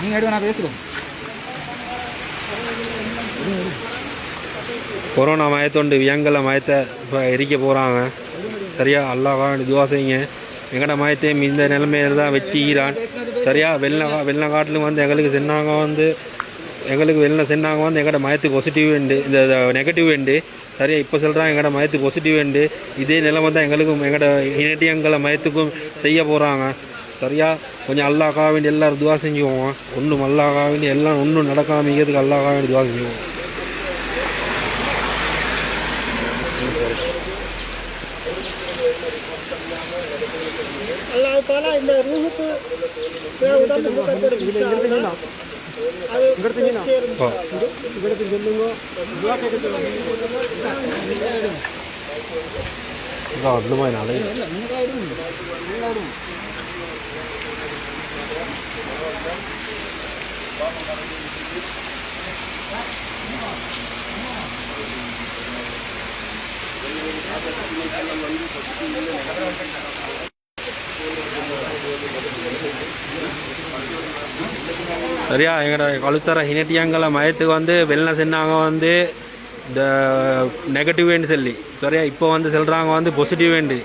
நீங்கள் எடுத்து நான் பேசுகிறோம் கொரோனா மயத்தொண்டு வியங்கல மயத்தை இப்போ எரிக்க போகிறாங்க சரியா? அல்லாஹா துவா செய்யுங்க. எங்கட மயத்தையும் இந்த நிலைமையில தான் வச்சு ஈரான். சரியா? வெள்ள வெள்ள காட்டிலும் வந்து எங்களுக்கு சென்னாங்க வந்து எங்களுக்கு வெளில சென்னாங்க வந்து எங்கட மயத்துக்கு பாசிட்டிவ் உண்டு. இந்த நெகட்டிவ் உண்டு. சரியா? இப்போ சொல்கிறாங்க எங்கட மயத்துக்கு பாசிட்டிவ் உண்டு. இதே நிலைமை தான் எங்களுக்கும் எங்கட இனட்டியங்களை மயத்துக்கும் செய்ய போகிறாங்க சரியா? கொஞ்சம் அல்லாஹ்க்காக வேண்டி எல்லாரும் துவா செஞ்சுவோம் ஒன்றும் அல்லாஹ்க்காக வேண்டி எல்லாம் ஒன்றும் நடக்காமிக்கிறதுக்கு அல்லாஹ்க்காக வேண்டி துவா செஞ்சுவோம் அல்லாஹ் தாலா இந்த ரூஹுக்கு உடம்பு இவருக்கு சொல்லுங்க இதான் அந்த மாதிரி நாளே சரியா? எங்களோட கழுத்தர ஹினட்டியாங்கல மயத்துக்கு வந்து வெள்ளை சென்னாங்க வந்து இந்த நெகட்டிவ் வேண்டு சொல்லி. சரியா? இப்போ வந்து சொல்கிறாங்க வந்து பாசிட்டிவ் வேண்டு.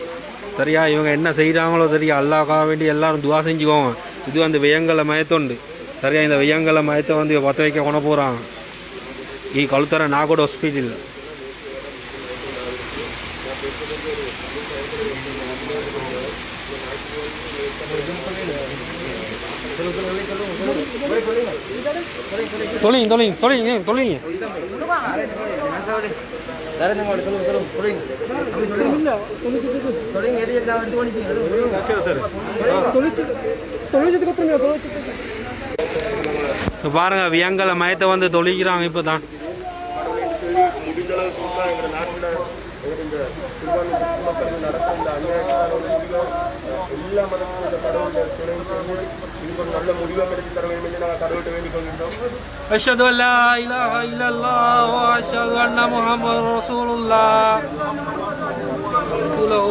சரியா? இவங்க என்ன செய்கிறாங்களோ தெரியா அல்லாக்காக வேண்டி எல்லாரும் துவா செஞ்சுக்கோங்க. இது வந்து வெயங்கல மயத்தொண்டு சரியா இந்த வெயங்கல மயத்தை வந்து பற்ற வைக்க கொண்டு போகிறாங்க ಈ ಕಳುತ್ತಾರೆ ನಾಗೋಡು ಹಾಸ್ಪಿಟಲ್ தொலைங்க தொலைங்க தொலைங்க தொலைங்க பாருங்க வியங்கல மயத்தை வந்து தொழிக்கிறாங்க இப்பதான். முடிஞ்ச முடிந்தளவு இந்த சிறுபான்மை மக்களுக்கு நடத்த இந்த அநியாயமான முடிவுகள் எல்லா மதமும் இந்த கடவுளுடைய துணை கொண்டு இதுக்கு ஒரு நல்ல முடிவை எடுத்து தர வேண்டும் என்று நாங்கள் கடவுள்கிட்ட வேண்டிக் கொள்கின்றோம் أشهد أن لا إله إلا الله وأشهد أن محمد رسول الله رسوله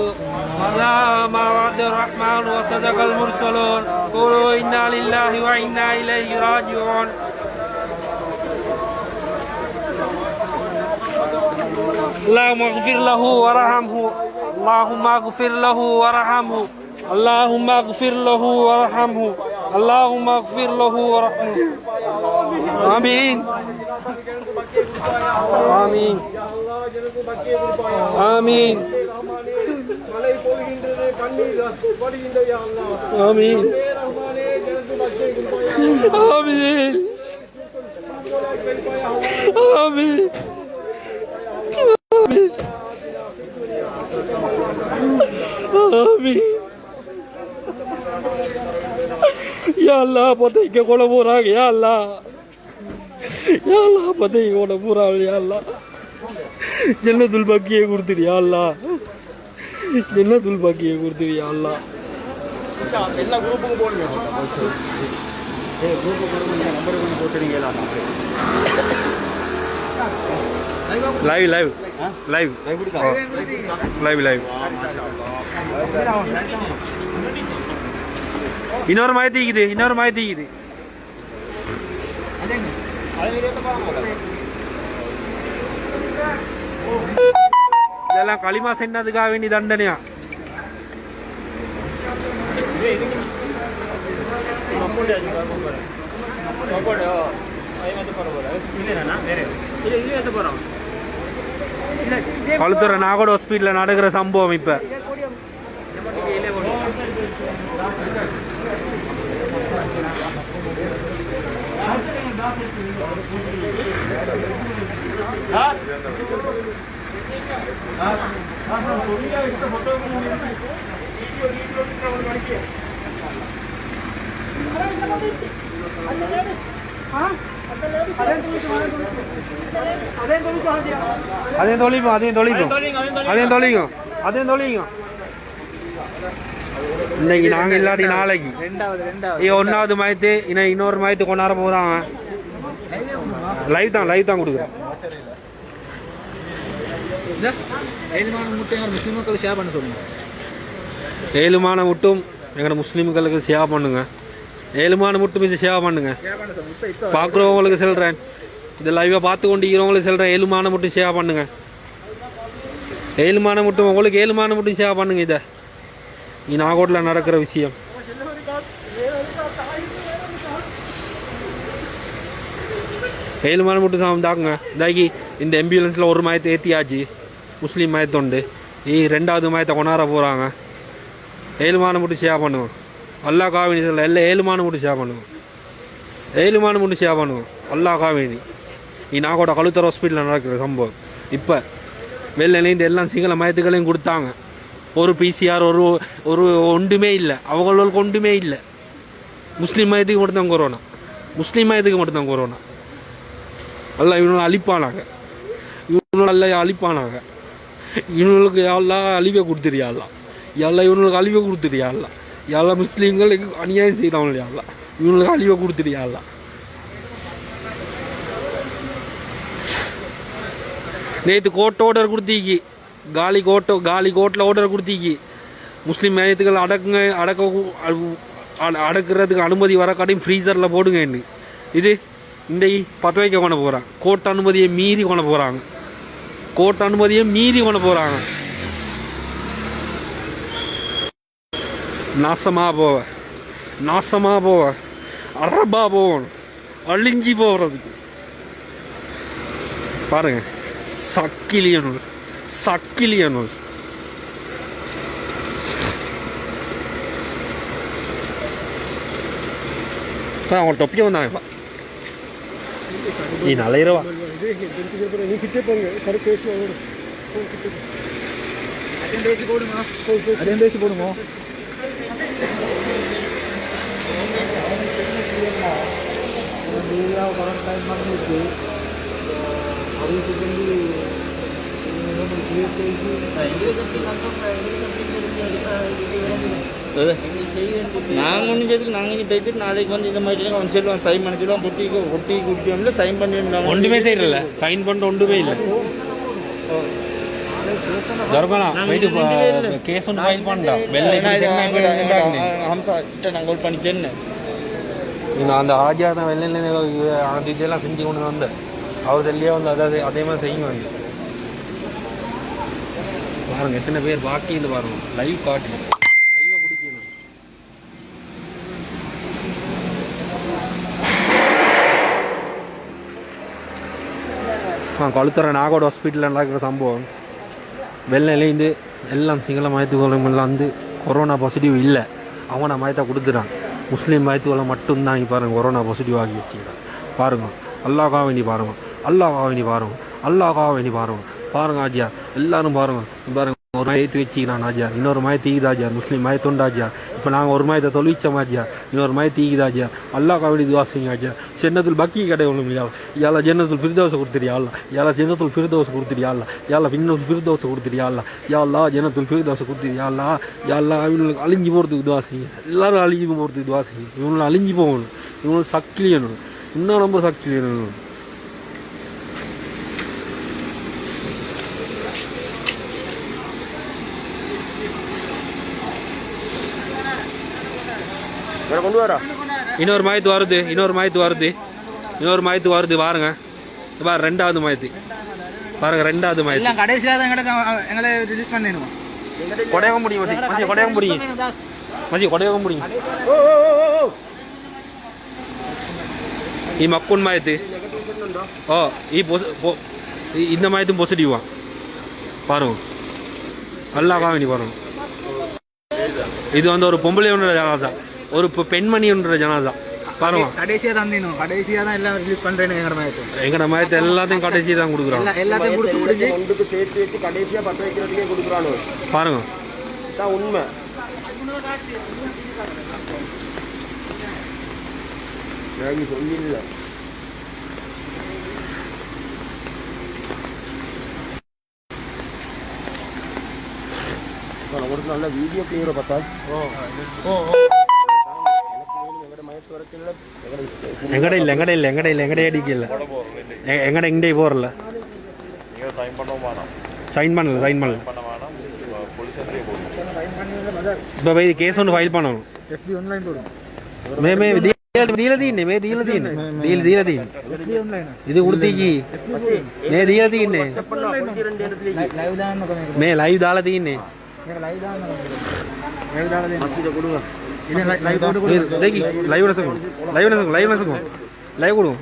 لا ما وعد الرحمن وصدق المرسلون قولوا إنا لله وإنا إليه راجعون اللهم اغفر له وارحمه اللهم اغفر له وارحمه اللهم اغفر له وارحمه اللهم اغفر له وارحمه آمين آمين. آمين. آمين. آمين. آمين. சாமி யாழ்லா பத்திரிக்கை கூட போறாங்க யாழ்லா யாழ்லா பத்திரிக்கை கூட போறாங்க யாழ்லா ஜன்னத்துல் பாக்கியை கொடுத்துரு யாழ்லா ஜன்னத்துல் பாக்கியை கொடுத்துரு யாழ்லா எல்லா குரூப்புக்கும் போடுங்க group போட்டுறீங்களா live live live live live இன்னொரு மாதிரி இருக்குது இன்னொரு மாதிரி இருக்குது இதெல்லாம் களிமா செஞ்சதுக்காக வேண்டி தண்டனையா? கழுத்துறை நாகோடு ஹாஸ்பிட்டலில் நடக்கிற சம்பவம் இப்போ. அதையும் தொழிக்கும் அதையும் தொழிக்கும் அதையும் தொழிக்கும் அதையும் தொழிக்கும் இன்னைக்கு நாங்க இல்லாட்டி நாளைக்கு. ஐயோ ஒன்றாவது மயத்து இன்னும் இன்னொரு மயத்து கொண்டாட போகிறாங்க லைவ் தான் லைவ் தான் கொடுக்குறேன். ஏழுமான மட்டும் எங்களோட முஸ்லீம்களுக்கு சேவா பண்ணுங்க. ஏழுமான மட்டும் இது சேவை பண்ணுங்க. பார்க்குறவங்களுக்கு சொல்கிறேன் இந்த லைவை பார்த்து கொண்டிருக்கிறவங்களுக்கு சொல்கிறேன் ஏழுமான மட்டும் சேவை பண்ணுங்க. ஏழுமான மட்டும் உங்களுக்கு ஏழுமான மட்டும் சேவை பண்ணுங்க இதை. இ நாகோட்டில் நடக்கிற விஷயம். ஏழுமான மட்டும் சாமி தாக்குங்க. இதாக்கி இந்த ஆம்புலன்ஸில் ஒரு மயத்தை ஏற்றியாச்சு முஸ்லீம் மயத்தொண்டு. நீ ரெண்டாவது மயத்தை கொண்டாட போகிறாங்க ஏழுமான மட்டும் சேவை பண்ணுவோம் அல்லா காவினி சொல்ல எல்லாம் ஏழுமான மட்டும் சேவை ஏழுமான மட்டும் சேவை அல்லா காவினி. நீ நாகோட கழுத்தர் ஹாஸ்பிட்டலில் நடக்கிற சம்பவம். இப்போ வெளிலேருந்து எல்லாம் சிங்கள மயத்துக்களையும் கொடுத்தாங்க. ஒரு பிசிஆர் ஒரு ஒரு ஒன்றுமே இல்லை. அவங்களுக்கு ஒன்றுமே இல்லை. முஸ்லீம் மயத்துக்கு மட்டும்தான் கொரோனா முஸ்லீம் மயத்துக்கு மட்டும்தான் கொரோனா எல்லாம் இவனுங்களை அழிப்பானாங்க இவனுங்களை எல்லாம் அழிப்பானாங்க இவனுங்களுக்கு எல்லாம் அழிவை கொடுத்துருயா எல்லாம் இவனுங்களுக்கு அழிவை கொடுத்துருயா எல்லாம் முஸ்லீம்களுக்கு அநியாயம் செய்தவங்க இல்லையா இவங்களுக்கு அழிவை கொடுத்துறியாலாம் நேற்று கோர்ட் ஆர்டர் கொடுத்தீங்க காலி கோட்டோ காலி கோர்ட்டில் ஆர்டர் கொடுத்தீங்க முஸ்லீம் மேயத்துக்கள் அடக்குங்க அடக்க அட- அனுமதி வர காட்டியும் ஃப்ரீசரில் போடுங்க என்ன இது இன்றைக்கு பத்து வைக்க கொண்டு போகிறாங்க கோர்ட் அனுமதியை மீறி கொண்டு போகிறாங்க கோர்ட் அனுமதியை மீறி கொண்டு போகிறாங்க நாசமா போவ நாசமா போவ அரபா போகணும் அழிஞ்சி போகிறதுக்கு பாருங்க. சக்கிலியனூர். சக்கிலியனூர். அவங்க தொப்பிக்க வந்தாங்க. நீ நலையிறவா இது போடுமா? பேசுவாங்க அதையும் பேசி போடுங்க நாங்கள் ஒன்றும் செய்துக்கு நாங்கள் இங்கே போயிட்டு நாளைக்கு வந்து இந்த மாதிரி அவன் சொல்லுவான் சைன் பண்ண சொல்லுவான் பொட்டி பொட்டி குடிச்சோம்ல சைன் பண்ணி ஒன்றுமே செய்யல சைன் பண்ணிட்டு ஒன்றுமே இல்லை. கேஸ் ஒன்று ஃபைல் பண்ணா வெள்ளை ஹம்சா கிட்ட நாங்கள் பண்ணி சென்னு நான் அந்த ஆஜியா தான் வெள்ளையில் அந்த இதெல்லாம் செஞ்சு கொண்டு வந்த அவர் சொல்லியே வந்து அதாவது அதே மாதிரி செய்யுவாங்க பாருங்கள் பாருங்க எத்தனை பேர் பாக்கி இருந்து பாருங்க லைவ் காட்டு லைவாக குடிக்கணும் ஆ கழுத்துற நாகோடு ஹாஸ்பிட்டலில் நடக்கிற சம்பவம் வெள்ளையிலேருந்து எல்லாம் சிங்கள மயத்துக்குள்ள வந்து கொரோனா பாசிட்டிவ் இல்லை அவனை மயத்தை கொடுத்துட்டான் முஸ்லீம் மயத்துக்குள்ள மட்டும்தான் இங்கே பாருங்க கொரோனா பாசிட்டிவ் ஆகி வச்சுக்கிறான் பாருங்க அல்லாஹ்காக வேண்டி பாருங்கள் அல்லாஹ்காக வேண்டி பாருங்கள் அல்லாஹ்காக வேண்டி பாருங்கள் பாருங்க ஆஜியா எல்லாரும் பாருங்க. பாருங்கள் பாருங்க ஒரு மயத்து வச்சுக்கிறான் ஆஜியா. இன்னொரு மயத்து தீக்குதாஜியா முஸ்லீம் மயத்துண்டு ஆஜியா. இப்போ நாங்கள் ஒரு மயத்தை தொழிச்சோம் ஆஜியா இன்னொரு மாதிரி தீக்குதாச்சியா அல்லாஹ்காக காவடி துவா செய்யுங்க ஆஜியா ஜன்னத்துல் பக்கி கடை ஒன்றும் இல்லையா? யால ஜன்னத்துல் ஃபிர்தோஸை கொடுத்துறியா அல்ல யால ஜன்னத்துல் ஃபிர்தோஸை கொடுத்துறியா அல்ல யால பின்னல் ஃபிர்தோஸை கொடுத்துறியா அல்ல யாழ்லா ஜன்னத்துல் ஃபிர்தோஸை கொடுத்துறியா அல்லா யாழ்லா இவங்களுக்கு அழிஞ்சு போகிறதுக்கு துவா செய்யுங்க. எல்லாரும் அழிஞ்சு போகிறதுக்கு துவா செய்யுங்க. இவங்களை அழிஞ்சு போகணும். இவங்களுக்கு சக்கிலியணும். இன்னும் ரொம்ப சக்கிலியணும். இவரை கொண்டு வரா இன்னொரு மாயத்து வருது இன்னொரு மாயத்து வருது. இன்னொரு மாயத்து வருது பாருங்க. பாரு ரெண்டாவது மாயத்து. பாருங்க ரெண்டாவது மாயத்து. கடைசியாக எங்களை ரிலீஸ் பண்ணிடுவோம் கொடையவும் முடியும் மச்சி. கொடையவும் முடியும் மச்சி கொடையவும் முடியும் ഈ മക്കൂൺ മായത്ത് ഓ ഈ ഇന്ന മായത്തും പോസിറ്റീവാ പറഞ്ഞു நல்லா காமினி பாருங்க. இது வந்து ஒரு பொம்பளை ஜாதகம் தான் ஒரு பெ- பெண்மணி ஒன்ற ஜனாதா. பாருங்க. கடைசியாக தான் கடைசியாக தான் எல்லாம் ரிலீஸ் பண்ணுறேன்னு எங்களோட மாதிரி எங்கட எல்லாத்தையும் கடைசி தான் கொடுக்குறோம் எல்லா எல்லாத்தையும் கொடுத்து முடிஞ்சு. ஒன்றுக்கு சேர்த்து வச்சு கடைசியா பத்த வைக்கிறதுக்கே கொடுக்குறானு. பாருங்க. தான் உண்மை. நான் சொல்லிடல ஒரு நல்ல வீடியோ கிளியரை பார்த்தா எங்கட இல்லை எங்கட இல்லை எங்கட இல்லை எங்கட அடிக்கல எங்கட எங்கே போகிறல சைன் பண்ணல சைன் பண்ணல இப்போ போய் கேஸ் ஒன்று ஃபைல் பண்ணணும் எஃபி ஆன்லைன் போடும் மேமே දීලදීන්න මේ දීලදීන්න දීල් দেখি লাইভ না শুনুন লাইভ না শুনুন লাইভ না শুনুন লাইভ করুন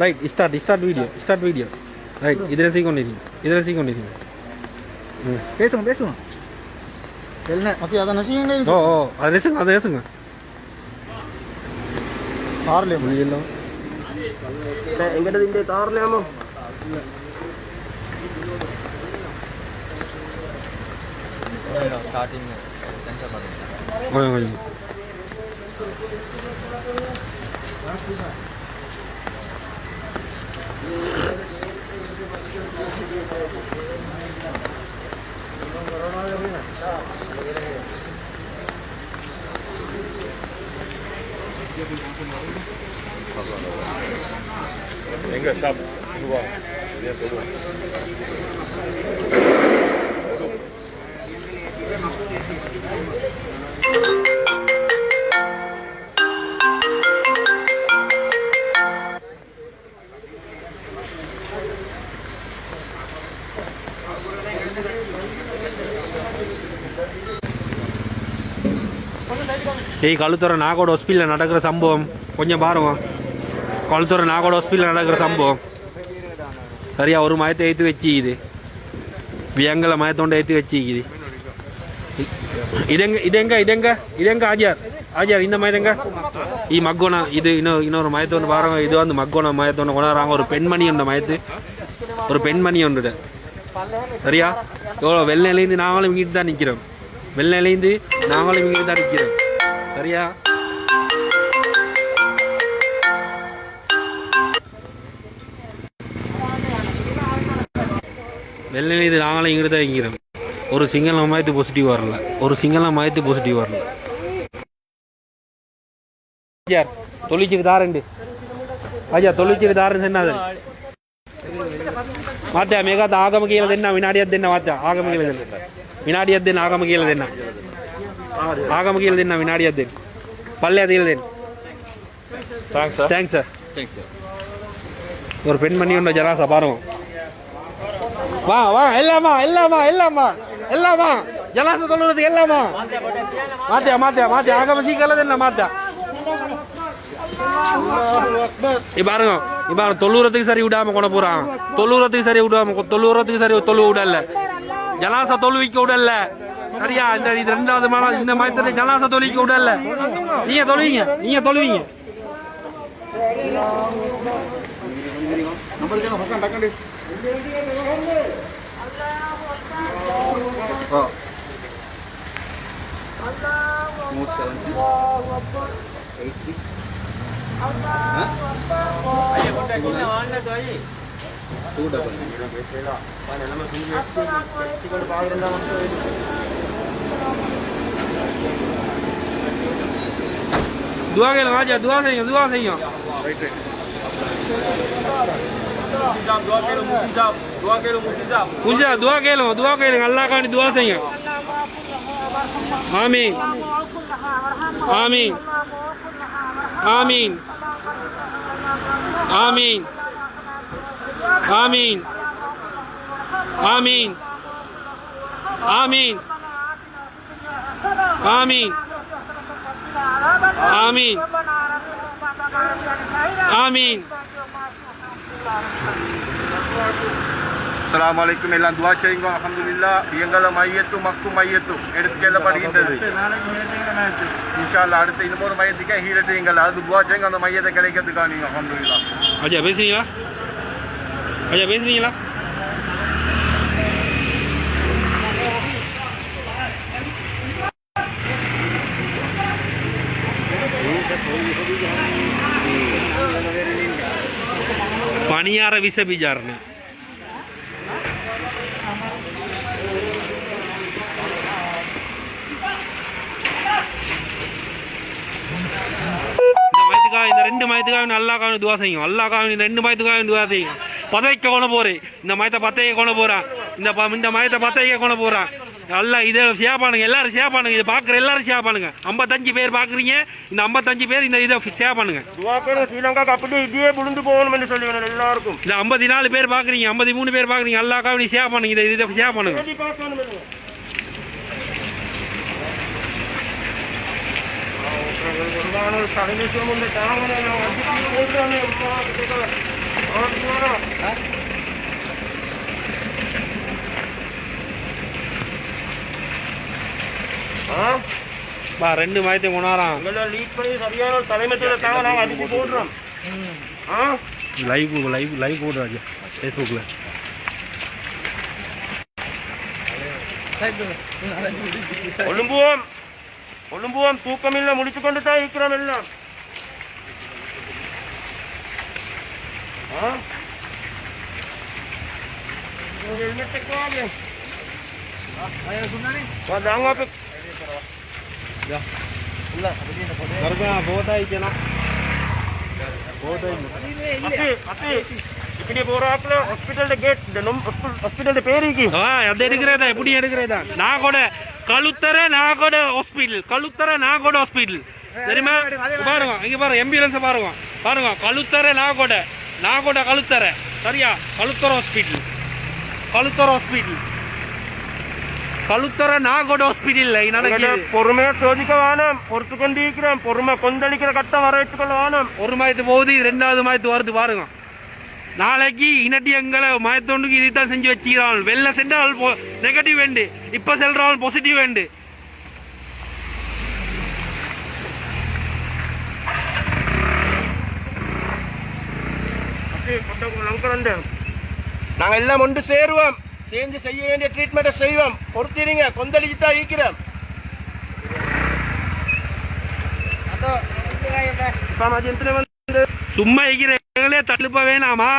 right start start video start video right ইধরে से कोने थी इधर से कोने थी பேசுங்க பேசுங்க என்ன அசி அத நசிங்க ஓ ஓ அத நசிங்க அத நசிங்க கார்ல முடியல எங்கட இந்த கார்லயாமோ ஸ்டார்டிங் கொஞ்சம் கொஞ்சம் Enggak, sab, dua, dia dua. டெய் கழுத்துறை நாகோட ஹாஸ்பிட்டலில் நடக்கிற சம்பவம். கொஞ்சம் பாருங்க. கழுத்துற நாகோட ஹாஸ்பிட்டலில் நடக்கிற சம்பவம். சரியா ஒரு மயத்தை ஏற்றி வச்சுக்குது. வியங்களை மயத்தோண்ட ஏற்றி வச்சுக்குது. இதெங்க இதெங்க இதெங்க இதெங்க ஆஜியார்? ஆஜியார் இந்த மயதெங்க இ மக்கோனா இது இன்னொரு இன்னொரு மயத்தோண்டு பாருங்க. இது வந்து மக்கோனா மயத்தோண்டு கொண்டாடுறாங்க. ஒரு பெண்மணி அந்த மயத்து. ஒரு பெண்மணி ஒன்றுட. சரியா? எவ்வளோ வெள்ளையிலேருந்து நாங்களும் இங்கிட்டு தான் நிற்கிறோம் வெள்ளையிலேருந்து நாங்களும் இங்கிட்டு தான் நிற்கிறோம் சரியா? வெள்ளை இது நாங்களும் இங்கிட்டு தான் இங்கிறோம் ஒரு சிங்கள மாயத்து பாசிட்டிவ் வரல. ஒரு சிங்கள மாயத்து பாசிட்டிவ் வரல. யார் தொழிச்சுக்கு தாரண்டு ஐயா தொழிச்சுக்கு தாரண்டு சொன்னாது மாத்தியா மேகாத்த ஆகம கீழே தின்னா வினாடியா தின்ன மாத்தியா? ஆகம கீழே தின்ன வினாடியா தின்ன ஆகம கீழே தின்னா ಆಗಮ ಕೀಲದೆನ್ನ ಆಗಮ ಕೀಲದೆನ್ನ ವಿನಾಡಿಯದ್ದೆನ್ನ ಪಲ್ಯ தீலதென் தேங்க்ஸ் சார் தேங்க்ஸ் சார் ஒரு பெண்மணி உண்ட ஜராசா பாருங்க வா வா எல்லாமா எல்லாமா எல்லாமா எல்லாமா ஜலாச தொழுறதுக்கு எல்லாமா மாத்தியா மாத்தியா மாத்தியா ஆகம சீக்கலதென்ன மாத்தியா இப்ப பாருங்க இப்ப பாருங்க தொழுறதுக்கு சரி விடாம கொண்டு போறான் தொழுறதுக்கு சரி விடாம தொழுறதுக்கு சரி தொழு விடல ஜலாச தொழுவிக்க விடல சரியா? இந்த இது ரெண்டாவது மாதம் இந்த மாதத்துல ஜலாச தொழுவிக்க விடல. நீங்க தொழுவீங்க நீங்க தொழுவீங்க. நம்மளுக்கு பக்கம் டக்கண்டு துவா கேளுங்க ஆஜா துவா செய்யுங்க துவா செய்யுங்க முஜா துவா கேளுங்க துவா கேளுங்க அல்லாஹ் காண்டி துவா செய்யுங்க ஆமீன் ஆமீன் ஆமீன் ஆமீன் ஆமீன் ஆமீன் ஆமீன் ஆமீன். ஆமீன். அஸ்லாம் வலைக்கும் எல்லாம் துவா செய்யுங்க. அஹமதுல்லா எங்கள மையத்தும் மக்கும் மையத்தும் எடுத்து செல்லப்படுகின்றது இன்ஷால்லா அடுத்த இன்னொரு மையத்துக்கே ஹீரட்டு எங்கள் அது துவா செய்யுங்க. அந்த மையத்தை கிடைக்கிறதுக்கா நீங்கள் அஹமதுல்லா ஐயா பேசுறீங்களா? ஐயா பேசுறீங்களா? பணியார விச பீஜாரணை இந்த இந்த ரெண்டு மயத்துக்காக நல்லா காணும் துவா செய்யும் அல்லா காணும் இந்த ரெண்டு மயத்துக்காக துவா செய்யும் பதைக்க கொண்டு போறேன் இந்த மயத்தை பத்தைக்க கொண்டு போறான் இந்த ப- இந்த மயத்தை பத்தைக்க கொண்டு போறான் நல்லா இதை ஷேர் பண்ணுங்க. எல்லாரும் ஷேர் பண்ணுங்க. இதை பார்க்குற எல்லாரும் ஷேர் பண்ணுங்க. ஐம்பத்தஞ்சு பேர் பார்க்குறீங்க. இந்த ஐம்பத்தஞ்சு பேர் இந்த இதை ஷேர் பண்ணுங்க. துவாக்கணும் ஸ்ரீலங்காக்கு அப்படியே இதே விழுந்து போகணும் என்று சொல்லி எல்லாருக்கும். இந்த ஐம்பத்தி நாலு பேர் பார்க்குறீங்க. ஐம்பத்தி மூணு பேர் பார்க்குறீங்க. எல்லாக்காக நீ ஷேர் பண்ணுங்க. இதை இதை ஷேர் பண்ணுங்க தேடி பார்க்கணும் இல்லையா? ஒருவான ஒரு தலைமைத்துவம் உண்டு. தாமரை நான் வந்து போடுறானே, அம்மா, கேட்கல. ஆ, போடா. ஆ பா ரெண்டு மாயத்தையும் உங்களை லீட் பண்ணி சரியான ஒரு தலைமைத்துவத்தை தாங்க நாங்கள் அடிச்சு போடுறோம் ஆ லைவ் லைவ் லைவ் போடுறாங்க ஃபேஸ்புக்கில் ஒழும்புவோம் ஒழும்புவோம் தூக்கமில்லை முடிச்சு கொண்டு தான் இருக்கிறோம் எல்லாம். வா, தாங்க அப்ப. போட்டாயிக்கலாம் எப்படி எடுக்கிறதா நாகோட கழுத்தர நாகோட ஹாஸ்பிட்டல் கழுத்தர நாகோட ஹாஸ்பிட்டல் தெரியுமா இங்க பாருங்க இங்க பாருங்க ஆம்புலன்ஸ் பாருங்க பாருங்க கழுத்தர நாகோட நாகோட கழுத்தர சரியா கழுத்தர ஹாஸ்பிட்டல் கழுத்தர ஹாஸ்பிட்டல் கழுத்தர நாகோட ஹாஸ்பிட்டல் நடக்குது பொறுமையா சோதிக்க வேணும் பொறுத்து கொண்டு இருக்கிறோம் பொறுமை கொந்தளிக்கிற கட்டம் வர வச்சுக்கொள்ள வேணும் ஒரு மாயத்து போகுது ரெண்டாவது மாயத்து வருது பாருங்க நாளைக்கு இனட்டி எங்களை மாயத்தொண்டுக்கு இதைத்தான் செஞ்சு வச்சுக்கிறான் வெளில சென்றால் நெகட்டிவ் வேண்டு இப்ப செல்றால் பாசிட்டிவ் வேண்டு நாங்க எல்லாம் ஒன்று சேருவோம் சேர்ந்து செய்ய வேண்டிய ட்ரீட்மெண்ட்டை செய்வோம். பொறுத்திருங்க. கொந்தளிச்சு தான் ஈக்கிறோம் சும்மா ஈக்கிறே தள்ளு போவேனாமா